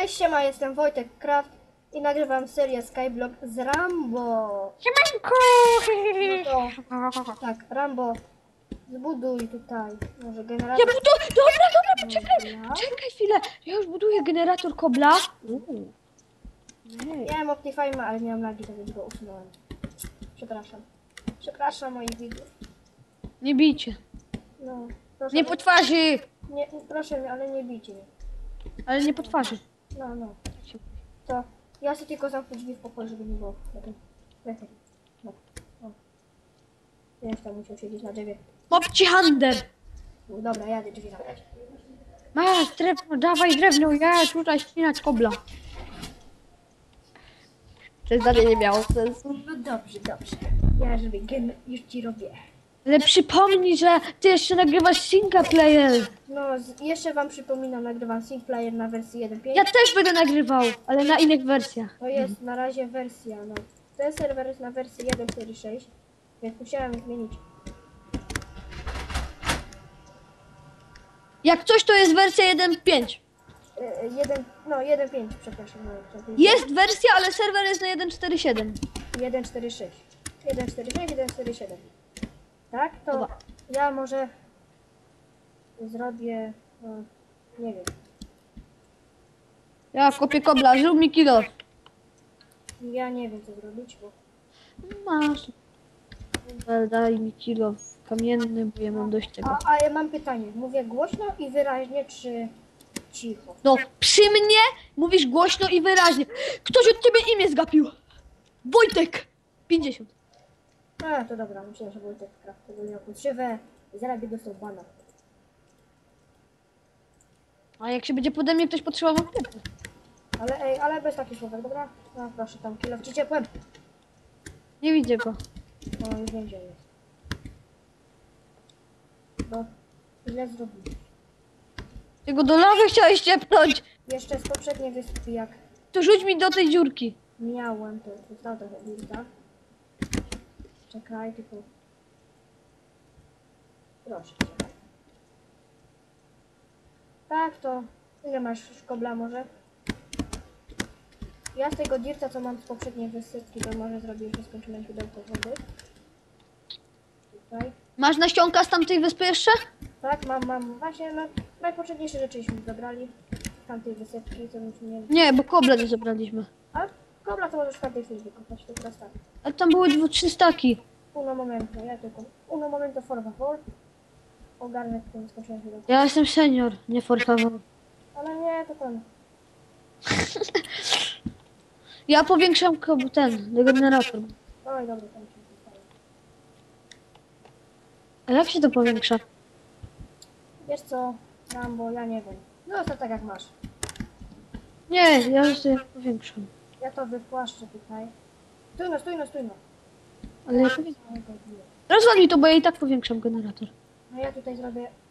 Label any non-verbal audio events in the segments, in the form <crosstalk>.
Cześć, siema, jestem Wojtek Kraft i nagrywam serię Skyblock z Rambo. Siemanko! No to, tak, Rambo, zbuduj tutaj, może Ja generator. buduję, dobra, dobra, Dobra. czekaj chwilę. Ja już buduję generator kobla. Nie. Miałem Optifine, ale miałem lagi, więc go usunąłem. Przepraszam. Przepraszam moich widzów. Nie bijcie. No, proszę, Nie po twarzy, nie, proszę mnie, ale nie bijcie mnie. ale nie po twarzy. No, no. To ja sobie tylko zamknę drzwi w pokoju, żeby nie było. Lepiej. No. O. Wiesz, tam musiał siedzieć na drzewie. Mopci hander. No, dobra, jadę drzwi zamknąć. Masz drewno, dawaj drewno, ja tutaj ścinać kobla. To zdanie nie miało sensu. No dobrze, dobrze. Ja żeby gen już ci robię. Ale przypomnij, że ty jeszcze nagrywasz single player. No, z, jeszcze wam przypominam, nagrywam single player na wersji 1.5. Ja też będę nagrywał, ale na innych wersjach. To jest na razie wersja, no. Ten serwer jest na wersji 1.4.6, więc musiałem zmienić. Jak coś, to jest wersja 1.5. E, e, jeden, no 1.5, przepraszam. No, przepraszam. Jest wersja, ale serwer jest na 1.4.7. 1.4.6. 1.4.6, 1.4.7. Tak? To Dobra. ja może zrobię, no, nie wiem. Ja kopię kobla, zrób mi kilo. Ja nie wiem co zrobić, bo Masz. Daj- Daj mi kilo kamienny, bo ja mam dość tego. A, a ja mam pytanie. Mówię głośno i wyraźnie, czy cicho? No, przy mnie mówisz głośno i wyraźnie. Ktoś od ciebie imię zgapił. Wojtek. 50. A, to dobra, myślałem, że Wojtek Kraft tego miał podszywę i zaraz by dostał bana. A jak się będzie pode mnie ktoś potrzebował, to nie. Ale ej, ale bez takich słówek, dobra? No proszę, tam kilo w ciepłem. nie widzę go. No już wiem, gdzie jest. Bo źle zrobiłem. Ty go do lawy chciałeś ciepnąć. Jeszcze z poprzedniej wyspy, jak To rzuć mi do tej dziurki. miałem, to zostało trochę wilka. Czekaj, tylko... Proszę cię. Tak, to... Ile masz szkobla może? Ja z tego dirta, co mam z poprzedniej wysypki, to może zrobię już skończone źródełko wody. Tutaj. Masz nasionka z tamtej wyspy jeszcze? Tak, mam, mam. Właśnie, no, najpotrzebniejsze rzeczy żeśmy zabrali. Z tamtej wysypki, co myśmy mieli. Nie, bo koble nie zebraliśmy. A kobla to możesz każdej chwili wykopać, to teraz tak. Ale tam były dwu, trzy staki. Uno momento, ja tylko. Uno momento for favor. Ogarnę ten skończony źródełko. Ja jestem senior, nie for favor. Ale nie, to ten. <laughs> Ja powiększam kob- ten, generator. Oj, dobra, tam się zostaje. A jak się to powiększa? Wiesz co, Rambo, ja nie wiem. No to tak jak masz. Nie, ja sobie powiększam. Ja to wypłaszczę tutaj. Stój no, stój no, stój no. Ale ja powiększam. Rozwal mi to, bo ja i tak powiększam generator. No ja tutaj zrobię... <clears throat>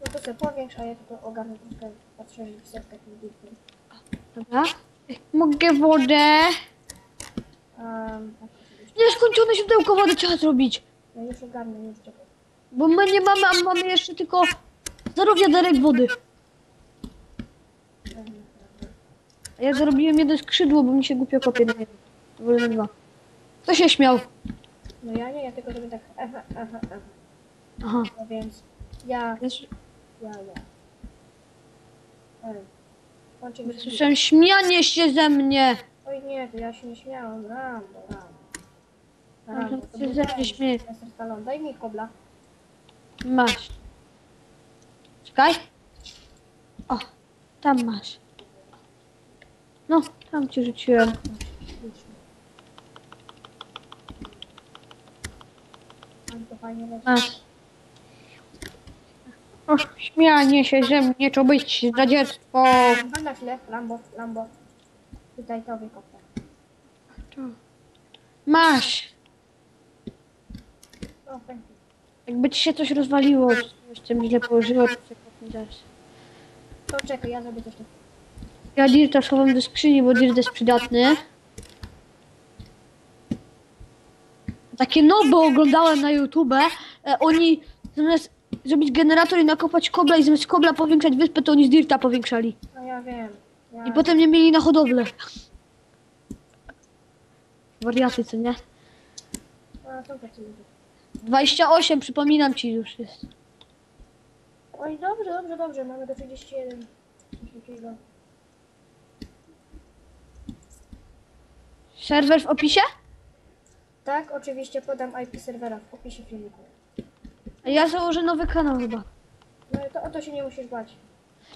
no to sobie powiększ, a ja tylko ogarnę troszkę, patrzę, że setkę tym bitkiem. Dobra. Mogę wodę. Um, tak, oczywiście. Nieskończone źródełko wody trzeba zrobić. Ja już ogarnę, już czekaj. Bo my nie mamy, a mamy jeszcze tylko zero wiaderek wody. A ja zrobiłem jedno skrzydło, bo mi się głupio kopie na jedno. To wolę na dwa. Kto się śmiał? No ja nie, ja tylko robię tak, aha, aha, aha. Aha. No więc ja, Ja ja, ja. Ej, Słyszałem śmianie się ze mnie. Oj nie, to ja się nie śmiałam, Rambo, Rambo. Aha, Rambo, to się był ze mnie śmieje. Sylwester Stallone. Daj mi kobla. Masz. Czekaj. O, tam masz. No, tam ci rzuciłem. Masz. O, śmianie się ze mnie, to być za dziecko. Chodź na chwilę, Lambo, Lambo. Tutaj to wykopę. Masz. O, thank you. Jakby ci się coś rozwaliło, coś tam źle położyło, to przekopnij zaraz. To czekaj, ja zrobię coś takiego. Ja dirta schowam do skrzyni, bo dirt jest przydatny. Takie noby oglądałem na YouTube. E, oni zamiast zrobić generator i nakopać kobla i zamiast kobla powiększać wyspę, to oni z dirta powiększali. No ja wiem. Ja... I potem nie mieli na hodowlę. Wariaty, co nie? A, są tacy ludzie. 28, przypominam ci już jest. Oj, dobrze, dobrze, dobrze. Mamy do 31. Coś takiego. Serwer w opisie? Tak, oczywiście podam IP serwera w opisie filmiku. A ja założę nowy kanał chyba. No i to o to się nie musisz bać.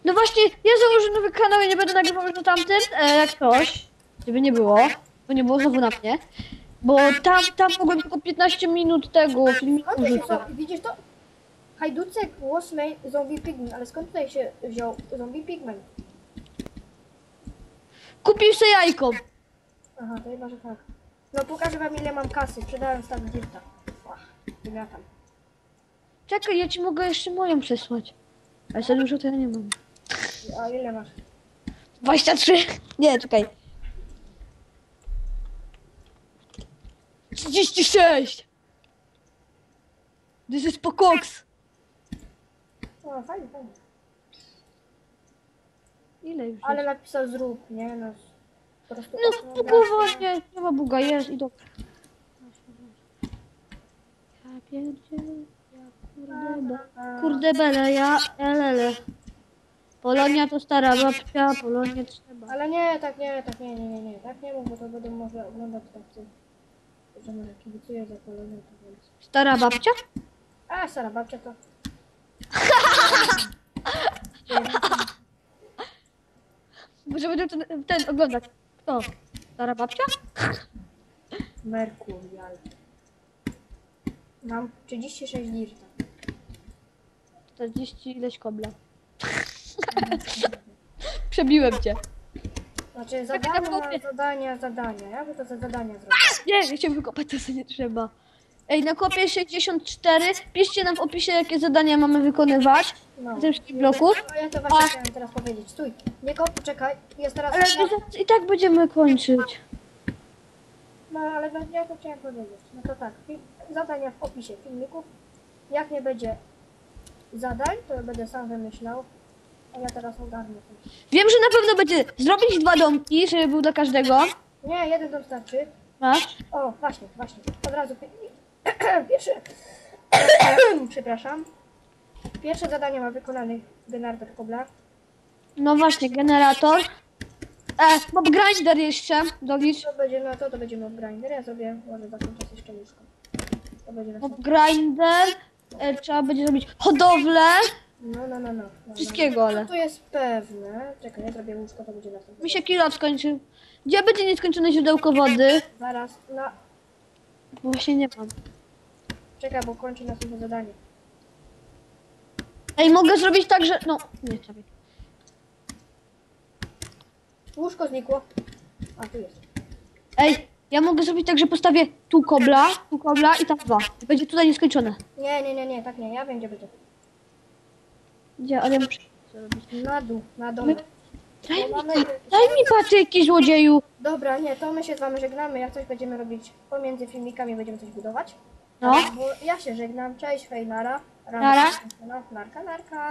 No właśnie, ja założę nowy kanał i nie będę nagrywał już na tamtym, e, jak coś. Żeby nie było, bo nie było znowu na mnie. Bo tam, tam mogłem tylko 15 minut tego filmiku to się rzucać. widzisz to? Hajducek was made zombie pigman, ale skąd tutaj się wziął zombie pigman? Kupił sobie jajko. Aha, to chyba, że tak. No pokażę wam ile mam kasy, sprzedałem stan dirta. Ach, wymiatam. Czekaj, ja ci mogę jeszcze moją przesłać. Ale za dużo to ja nie mam. A ile masz? 23. Nie, czekaj. 36. This is Pocox. O, fajnie, fajnie. Ile już Ale jest? napisał zrób, nie? No, po prostu No spokojnie, nie ma buga, jest i dobra. Ja pierdzielę, ja kurde, be, kurde bele, ja elele. Polonia to stara babcia, Polonię trzeba. Ale nie, tak nie, tak nie, nie, nie, nie, tak nie mów, bo to będą może oglądać tacy, że może kibicuję za Polonią, to więc... Stara babcia? A, stara babcia to... Może będę ten, ten oglądać. Kto? Stara babcia? Merkurial. Mam 36 dirta. 40 ileś kobla. <laughs> Przebiłem cię. Znaczy zadania, zadania, zadania. Ja bym to za zadania zrobił. Nie, nie chciałem wykopać, to co nie trzeba. Ej, na kopie 64. Piszcie nam w opisie, jakie zadania mamy wykonywać. No. Tych wszystkich bloków. No, ja to właśnie A- chciałem teraz powiedzieć. Stój, nie kop, czekaj. Jest teraz... Ale za- i tak będziemy kończyć. No ale ja to chciałem powiedzieć. No to tak, zadania w opisie filmików. Jak nie będzie zadań, to będę sam wymyślał. A ja teraz ogarnę coś. Wiem, że na pewno będzie zrobić dwa domki, żeby był dla każdego. Nie, jeden to starczy. Masz? O, właśnie, właśnie. Od razu <clears throat> pi- pierwszy. <clears throat> Przepraszam. Pierwsze zadanie ma wykonany generator kobla. No właśnie, generator. E, mob grinder jeszcze, dolicz. To będzie no to, to będzie mob grinder. Ja zrobię może za ten czas jeszcze łóżko. To będzie Mob następne. grinder. E, trzeba będzie zrobić hodowlę. No, no, no, no. no, no. Wszystkiego, ale. To jest pewne. Czekaj, ja zrobię łóżko, to będzie następne. Mi się kilo skończył. Gdzie będzie nieskończone źródełko wody? Zaraz, no. Bo właśnie nie mam. Czekaj, bo kończy następne zadanie. Ej, mogę zrobić tak, że... No, nie, czekaj. Łóżko znikło. A, tu jest. Ej, ja mogę zrobić tak, że postawię tu kobla, tu kobla i tam dwa. Będzie tutaj nieskończone. Nie, nie, nie, nie, tak nie. Ja wiem, gdzie będzie. Gdzie, ale muszę zrobić. Na dół, na dole. Daj mi, daj mi patyki, złodzieju. Dobra, nie, to my się z wami żegnamy. Jak coś będziemy robić pomiędzy filmikami, będziemy coś budować. No. Bo ja się żegnam. Cześć, hej, nara. Rano Nara. No, narka, narka.